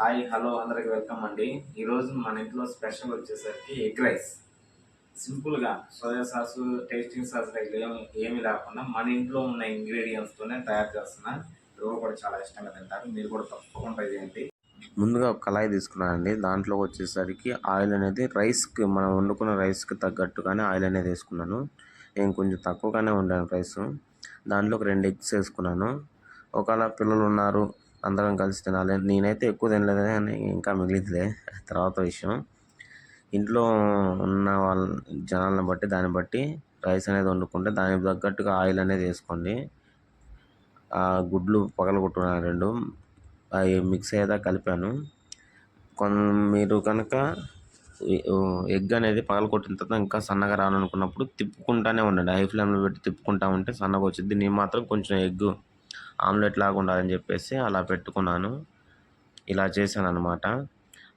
Hi hello అందరికి welcome అండి. ఈరోజు మన ఇంట్లో స్పెషల్ వచ్చేసరికి ఎగ్ రైస్. సింపుల్గా సోయా సాస్ టేస్టింగ్ సాస్ ఏమి ఏమి లేకుండా మన ఇంట్లో ఉన్న ఇంగ్రీడియంట్స్తోనే తయారు చేస్తున్నా ఎవరు కూడా చాలా ఇష్టంగా తింటారు. మీరు కూడా తప్పకుండా ట్రై చేయండి. ముందుగా ఒక కళాయి తీసుకున్నానండి. దాంట్లో వచ్చేసరికి ఆయిల్ అనేది రైస్కి మనం వండుకున్న రైస్కి తగ్గట్టుగానే ఆయిల్ అనేది వేసుకున్నాను. నేను కొంచెం తక్కువగానే వండాను రైస్. దాంట్లో ఒక రెండు ఎగ్స్ వేసుకున్నాను. ఒకవేళ పిల్లలు ఉన్నారు అందరం కలిసి తినాలి. నేనైతే ఎక్కువ తినలేదు కానీ ఇంకా మిగిలిందిలే. తర్వాత విషయం. ఇంట్లో ఉన్న వాళ్ళ జనాలను బట్టి దాన్ని బట్టి రైస్ అనేది వండుకుంటే దానికి తగ్గట్టుగా ఆయిల్ అనేది వేసుకోండి. ఆ గుడ్లు పగలగొట్టున్నాను రెండు. అవి మిక్స్ అయ్యేదా కలిపాను. కొన్ మీరు కనుక ఎగ్ అనేది పగలగొట్టిన తర్వాత ఇంకా సన్నగా రావాలనుకున్నప్పుడు తిప్పుకుంటానే ఉండండి. హై ఫ్లేమ్లో పెట్టి తిప్పుకుంటా ఉంటే సన్నగా వచ్చింది. నేను మాత్రం కొంచెం ఎగ్ ఆమ్లెట్ లాగా ఉండాలని చెప్పేసి అలా పెట్టుకున్నాను. ఇలా చేశాను అనమాట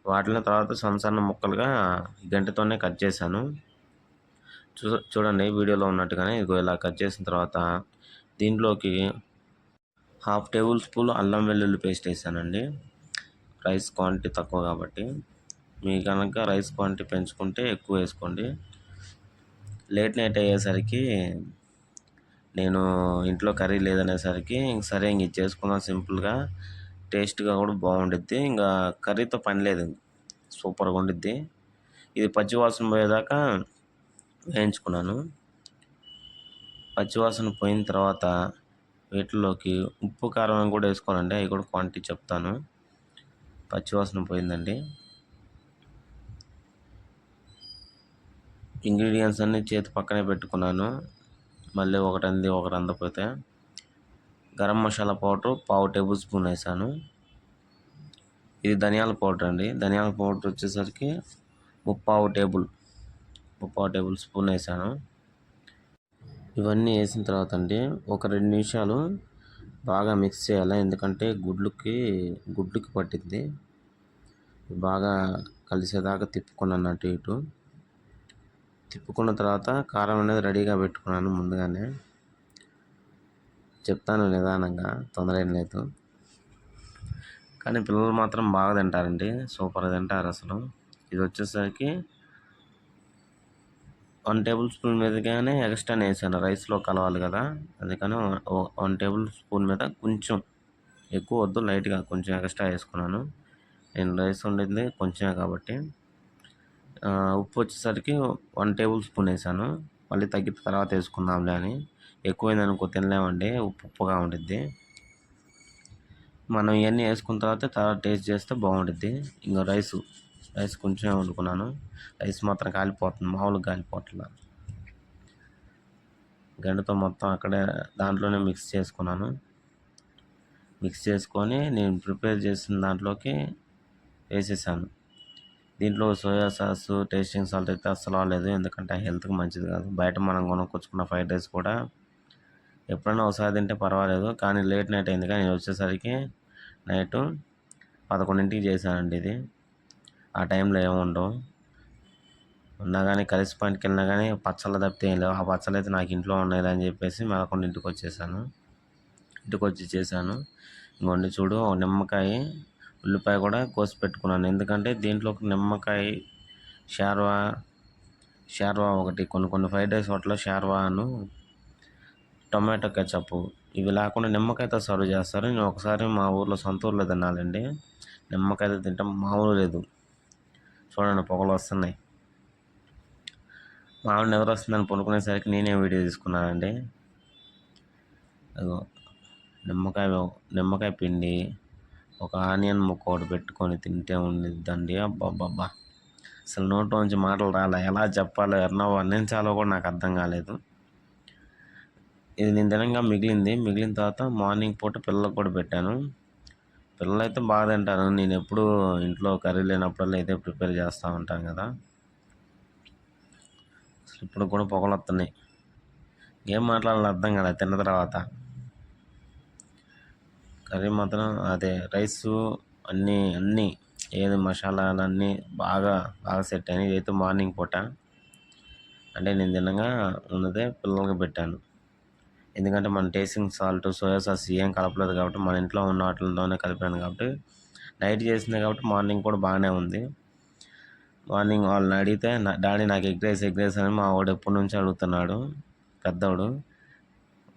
వాటిని తర్వాత సన్న సన్న ముక్కలుగా గంటతోనే కట్ చేశాను. చూ చూడండి వీడియోలో ఉన్నట్టుగానే ఇదిగో ఇలా కట్ చేసిన తర్వాత దీంట్లోకి హాఫ్ టేబుల్ స్పూన్ అల్లం వెల్లుల్లి పేస్ట్ వేసానండి. రైస్ క్వాంటిటీ తక్కువ కాబట్టి. మీ కనుక రైస్ క్వాంటిటీ పెంచుకుంటే ఎక్కువ వేసుకోండి. లేట్ నైట్ అయ్యేసరికి నేను ఇంట్లో కర్రీ లేదనేసరికి ఇంక సరే ఇంక ఇది చేసుకుందాం సింపుల్గా టేస్ట్గా కూడా బాగుండిద్ది. ఇంకా కర్రీతో పని లేదు సూపర్గా ఉండిద్ది. ఇది పచ్చివాసన పోయేదాకా వేయించుకున్నాను. పచ్చివాసన పోయిన తర్వాత వీటిలోకి ఉప్పు కారం కూడా వేసుకోనండి. అవి కూడా క్వాంటిటీ చెప్తాను. పచ్చివాసన పోయిందండి. ఇంగ్రీడియంట్స్ అన్నీ చేతి పక్కనే పెట్టుకున్నాను. మళ్ళీ ఒకటి అంది ఒకటి అందకపోతే గరం మసాలా పౌడర్ పావు టేబుల్ స్పూన్ వేసాను. ఇది ధనియాల పౌడర్ అండి. ధనియాల పౌడర్ వచ్చేసరికి ముప్పావు టేబుల్ ముప్పావు టేబుల్ స్పూన్ వేసాను. ఇవన్నీ వేసిన తర్వాత అండి ఒక రెండు నిమిషాలు బాగా మిక్స్ చేయాలి. ఎందుకంటే గుడ్లుకి గుడ్లుకి పట్టింది. బాగా కలిసేదాకా తిప్పుకున్నాను అటు ఇటు. తిప్పుకున్న తర్వాత కారం అనేది రెడీగా పెట్టుకున్నాను ముందుగానే. చెప్తాను నిదానంగా తొందర ఏం లేదు. కానీ పిల్లలు మాత్రం బాగా తింటారండి. సూపర్ తింటారు అసలు. ఇది వచ్చేసరికి వన్ టేబుల్ స్పూన్ మీదగానే ఎక్స్ట్రా వేసాను రైస్లో కలవాలి కదా. అందుకని వన్ టేబుల్ స్పూన్ మీద కొంచెం ఎక్కువ వద్దు లైట్గా కొంచెం ఎక్స్ట్రా వేసుకున్నాను. నేను రైస్ ఉండింది కొంచెమే కాబట్టి. ఉప్పు వచ్చేసరికి వన్ టేబుల్ స్పూన్ వేసాను. మళ్ళీ తగ్గిన తర్వాత వేసుకుందాంలే అని. ఎక్కువైంది అనుకో తినలేమండి ఉప్పు ఉప్పుగా ఉండిద్ది. మనం ఇవన్నీ వేసుకున్న తర్వాత తర్వాత టేస్ట్ చేస్తే బాగుంటుంది ఇంకా రైస్ రైస్ కొంచెం వండుకున్నాను. రైస్ మాత్రం కాలిపోతుంది మామూలుగా కాలిపోవట్లా. గంటతో మొత్తం అక్కడే దాంట్లోనే మిక్స్ చేసుకున్నాను. మిక్స్ చేసుకొని నేను ప్రిపేర్ చేసిన దాంట్లోకి వేసేసాను. దీంట్లో సోయా సాస్ టేస్టింగ్ సాల్ట్ అయితే అస్సలు రాలేదు. ఎందుకంటే హెల్త్కి మంచిది కాదు. బయట మనం కొనుక్కొచ్చుకున్న ఫ్రైడ్ రైస్ కూడా ఎప్పుడైనా ఒకసారి తింటే పర్వాలేదు. కానీ లేట్ నైట్ అయింది కానీ వచ్చేసరికి నైట్ పదకొండింటికి చేశానండి ఇది. ఆ టైంలో ఏముండవు ఉన్నా కానీ కలిసి పాయింట్కి వెళ్ళినా కానీ పచ్చళ్ళు తప్పితే ఏం లేవు. ఆ పచ్చళ్ళు అయితే నాకు ఇంట్లో ఉన్నాయి అని చెప్పేసి మరొక ఇంటికి వచ్చేసాను ఇంటికి వచ్చి చేశాను. ఇంకొండి చూడు నిమ్మకాయ ఉల్లిపాయ కూడా కోసి పెట్టుకున్నాను. ఎందుకంటే దీంట్లో నిమ్మకాయ షార్వా షార్వా ఒకటి కొన్ని కొన్ని ఫ్రైడ్ రైస్ హోటల్లో షార్వాను టొమాటో కెచప్ ఇవి లేకుండా నిమ్మకాయతో సర్వ్ చేస్తారు. నేను ఒకసారి మా ఊర్లో సొంత ఊర్లో తినాలండి నిమ్మకాయతో తింటాం మామూలు లేదు. చూడండి పొగలు వస్తున్నాయి. మామూలు నిద్ర వస్తుందని పనుకునేసరికి నేనే వీడియో తీసుకున్నానండి. అదో నిమ్మకాయ నిమ్మకాయ పిండి ఒక ఆనియన్ ముక్క ఒకటి పెట్టుకొని తింటే ఉండిద్దండి. అబ్బాబ్బా అసలు నోట్లో నుంచి మాటలు రాలే. ఎలా చెప్పాలో ఎన్నో వర్ణించాలో కూడా నాకు అర్థం కాలేదు. ఇది నేను తినంగా మిగిలింది. మిగిలిన తర్వాత మార్నింగ్ పూట పిల్లలకు కూడా పెట్టాను. పిల్లలు అయితే బాగా తింటారు. నేను ఎప్పుడు ఇంట్లో కర్రీ లేనప్పుడల్లా అయితే ప్రిపేర్ చేస్తూ ఉంటాను కదా. అసలు ఇప్పుడు కూడా పొగలు వస్తున్నాయి. ఏం మాట్లాడాలో అర్థం కాలేదు. తిన్న తర్వాత. కర్రీ మాత్రం అదే రైసు అన్నీ అన్నీ ఏది మసాలాలు అన్నీ బాగా బాగా సెట్ అయినాయి. ఇదైతే మార్నింగ్ పూట. అంటే నేను తినగా ఉన్నదే పిల్లలకి పెట్టాను. ఎందుకంటే మన టేస్టింగ్ సాల్ట్ సోయా సాస్ ఏం కలపలేదు కాబట్టి మన ఇంట్లో ఉన్న వాటితోనే కలిపాను కాబట్టి నైట్ చేసింది కాబట్టి మార్నింగ్ కూడా బాగానే ఉంది. మార్నింగ్ వాళ్ళని అడిగితే నా డాడీ నాకు ఎగ్ రైస్ ఎగ్ రైస్ అని మా వాడు ఎప్పటి నుంచి అడుగుతున్నాడు. పెద్దవాడు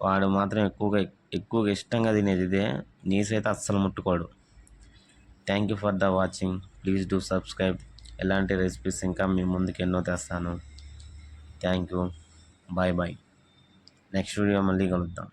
వాడు మాత్రం ఎక్కువగా ఎక్కువగా ఇష్టంగా తినేది ఇదే. నీస్ అయితే అస్సలు ముట్టుకోడు. Thank you for the watching please do subscribe ఎలాంటి రెసిపీస్ ఇంకా మీ ముందుకు ఎన్నో తెస్తాను. Thank you bye bye next video మళ్ళీ కలుద్దాం.